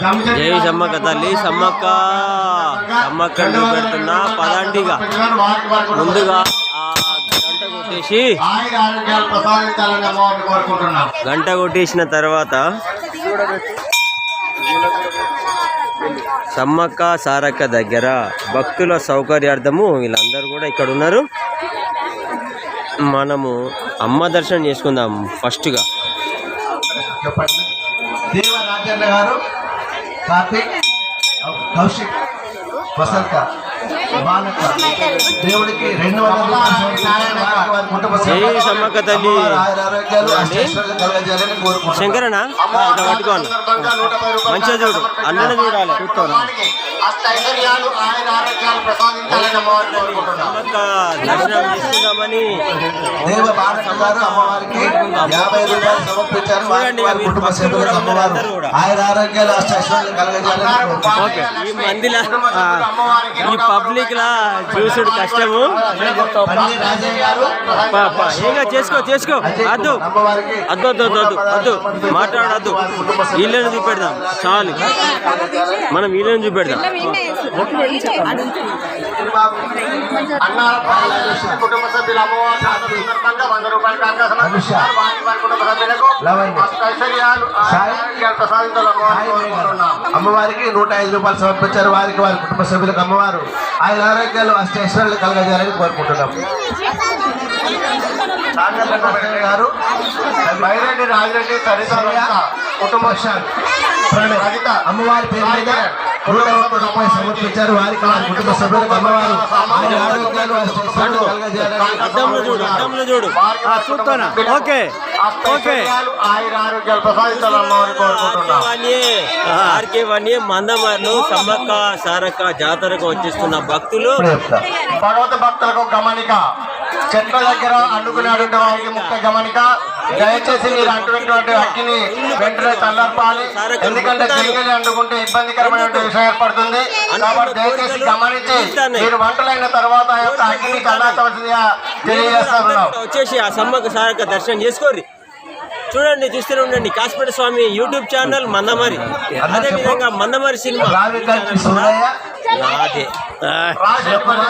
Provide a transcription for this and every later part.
జై సమ్మక్క తల్లి సమ్మక్క. సమ్మక్క నువ్వు పెడుతున్నా ముందుగా గంట కొట్టేసి గంట కొట్టేసిన తర్వాత సమ్మక్క సారక్క దగ్గర భక్తుల సౌకర్యార్థము వీళ్ళందరూ కూడా ఇక్కడ ఉన్నారు. మనము అమ్మ దర్శనం చేసుకుందాం ఫస్ట్గా. చెప్పండి గారు ಕಾರ್ತಿಕ್ ಕೌಶಿಕ್ ವಸಂತ. బాలక దేవుడికి రెండు వందల సమ్మక్క తల్లి శంకరనా ఇట్లా పట్టుకోను మంచిగా చూడు అన్ననే చూడాలి. దర్శనం ఈ మందిలా ఆ, ఈ పబ్లిక్ లా చూసుడు కష్టము. ఏంగా చేసుకో చేసుకో. అద్దు. అద్దు అద్దు అద్దు అద్దు. అద్దు మాట్లాడద్దు వీళ్ళని చూపెడదాం. చాలు. మనం వీళ్ళని చూపెడదాం. కుటుంబ సభ్యులు అమ్మవారి సందర్భంగా వంద రూపాయలు కుటుంబ సభ్యులకు ప్రసాదించాలని. అమ్మవారికి నూట ఐదు రూపాయలు సమర్పించారు. వారికి వారి కుటుంబ సభ్యులకు అమ్మవారు ఆయన ఆరోగ్యాలు అష్టైశ్వర్యాలు కలగజేయాలని కోరుకుంటున్నాం. గారు బైరెడ్డి రాజిరెడ్డి సరిత కుటుంబ అమ్మవారి పేరు మీద సమర్పించారు వారికి వారి కుటుంబ సభ్యులకు అమ్మవారు చూస్తానా? Okay okay. ఆయుర ఆరోగ్యాలు మందమర్లు సమ్మక్క సారక్క జాతరకు వచ్చేస్తున్న భక్తులు. భగవత భక్తులకు గమనిక. చెట్ల దగ్గర అడ్డుకునేటువంటి వారికి ముఖ్య గమనిక. దయచేసి మీరు అంటున్నటువంటి అగ్గిని వెంటనే తల్లర్పాలి ఎందుకంటే గిరిగిరి అంటుకుంటే ఇబ్బందికరమైనటువంటి విషయం ఏర్పడుతుంది. కాబట్టి దయచేసి గమనించి మీరు వంటలైన తర్వాత ఆ యొక్క అగ్గిని చల్లార్చవలసిందిగా తెలియజేస్తా ఉన్నాం. వచ్చేసి ఆ సమ్మకు సార్ దర్శనం చేసుకోరు చూడండి చూస్తూనే ఉండండి. Kasipeta Swami YouTube channel Mandamarri. అదే విధంగా మందమరి సినిమా.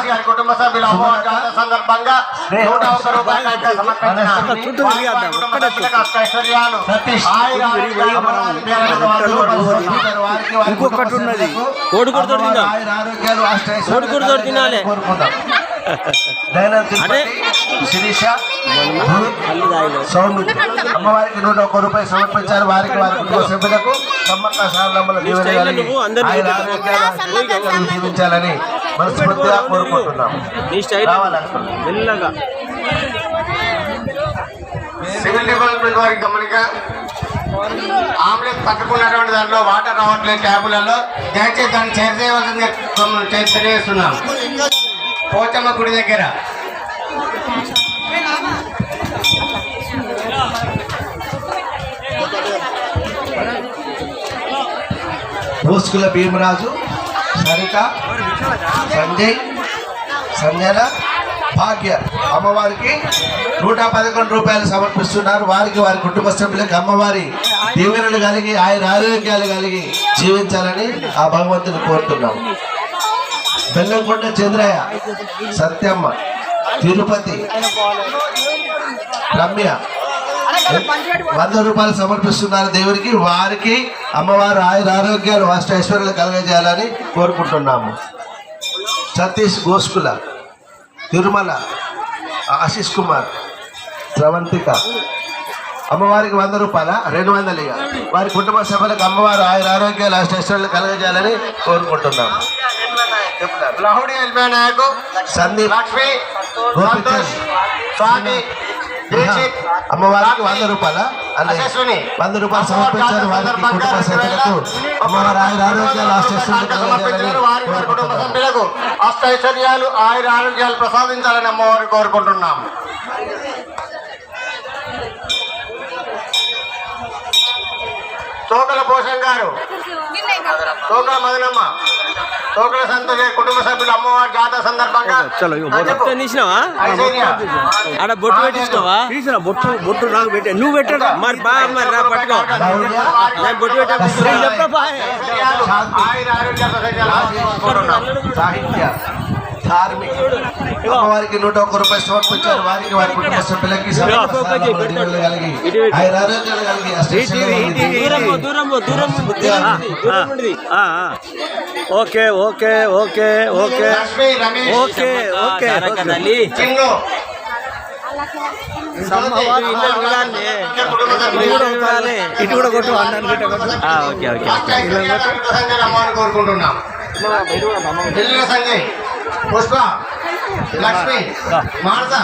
గారి కుటుంబ సభ్యుల సందర్భంగా నూట ఒక్క రూపాయలు సమర్పించారు. వారికి తినాలి. శిరీష సౌండ్. అమ్మవారికి నూట ఒక్క రూపాయలు సమర్పించారు వారికి వారి కుటుంబ సభ్యులకు సమ్మక్క సారలమ్మల ఆయన. ఆరోగ్యాలు దీవించాలని మనస్ఫూర్తిగా కోరుకుంటున్నాం సివిల్ డిపార్ట్మెంట్ వారికి గమనిక ఆమ్లెట్ పట్టుకున్నటువంటి దాంట్లో వాటర్ రావట్లేదు ట్యాపులలో. దయచేసి దాన్ని చేరచేయవలసిందిగా మమ్మల్ని చే- తెలియజేస్తున్నాం పోచమ్మ గుడి దగ్గర. భూస్కుల భీమరాజు సరిత సంజయ్ సంజన భాగ్య అమ్మవారికి నూట పదకొండు రూపాయలు సమర్పిస్తున్నారు. వారికి వారి కుటుంబ సభ్యులకు అమ్మవారి దీవెనలు కలిగి ఆయన ఆరోగ్యాలు కలిగి జీవించాలని ఆ భగవంతుని కోరుతున్నాం. బెల్లంకొండ చంద్రయ్య సత్యమ్మ తిరుపతి రమ్య. వంద రూపాయలు సమర్పిస్తున్నారు దేవుడికి. వారికి అమ్మవారు ఆయుర ఆరోగ్యాలు అష్ట ఐశ్వర్యాలు కలగజేయాలని కోరుకుంటున్నాము. సతీష్ గోస్కుల తిరుమల ఆశీష్ కుమార్ స్రవంతిక. అమ్మవారికి వంద రూపాయల? రెండు వందలు ఇక వారి కుటుంబ సభ్యులకు అమ్మవారు ఆయుర ఆరోగ్యాలు అష్ట ఐశ్వర్యాలు కలగజేయాలని కోరుకుంటున్నాము. లహుడి నాయకు సందీప్ లక్ష్మి గోపిచంద్ స్వామి అమ్మవారికి వంద రూపాయల? వంద రూపాయలు సమర్పించారు వారికి కుటుంబ సభ్యులకు. అమ్మవారి ఆయుర ఆరోగ్యాలు అష్టైశ్వర్యాలు కుటుంబ సభ్యులకు అష్టైశ్వర్యాలు ఆయుర ఆరోగ్యాలు ప్రసాదించాలని అమ్మవారిని కోరుకుంటున్నాం. తోకల పోషం గారు. తోకల మదనమ్మ. తోకల సంతోష కుటుంబ సభ్యులు అమ్మవారి జాతర సందర్భంగా. ఆడ బొట్టు పెట్టించినావా తీసిన బొట్టు బొట్టు నాకు పెట్టా. నువ్వు పెట్టడా. మరి బా మరి రా పట్టుకో. నేను బొట్టు పెట్టా అమ్మవారికి నూట ఒక్క రూపాయలు సమర్పించారు. వారికి వారి కుటుంబ సభ్యులకి కలిగి. Okay okay okay okay. Lakshmi Ramesh okay okay Chinnu ఇటు కూడా కొట్టు ఓకే ఓకే కోరుకుంటున్నాం. పుష్ప లక్ష్మి. మానస.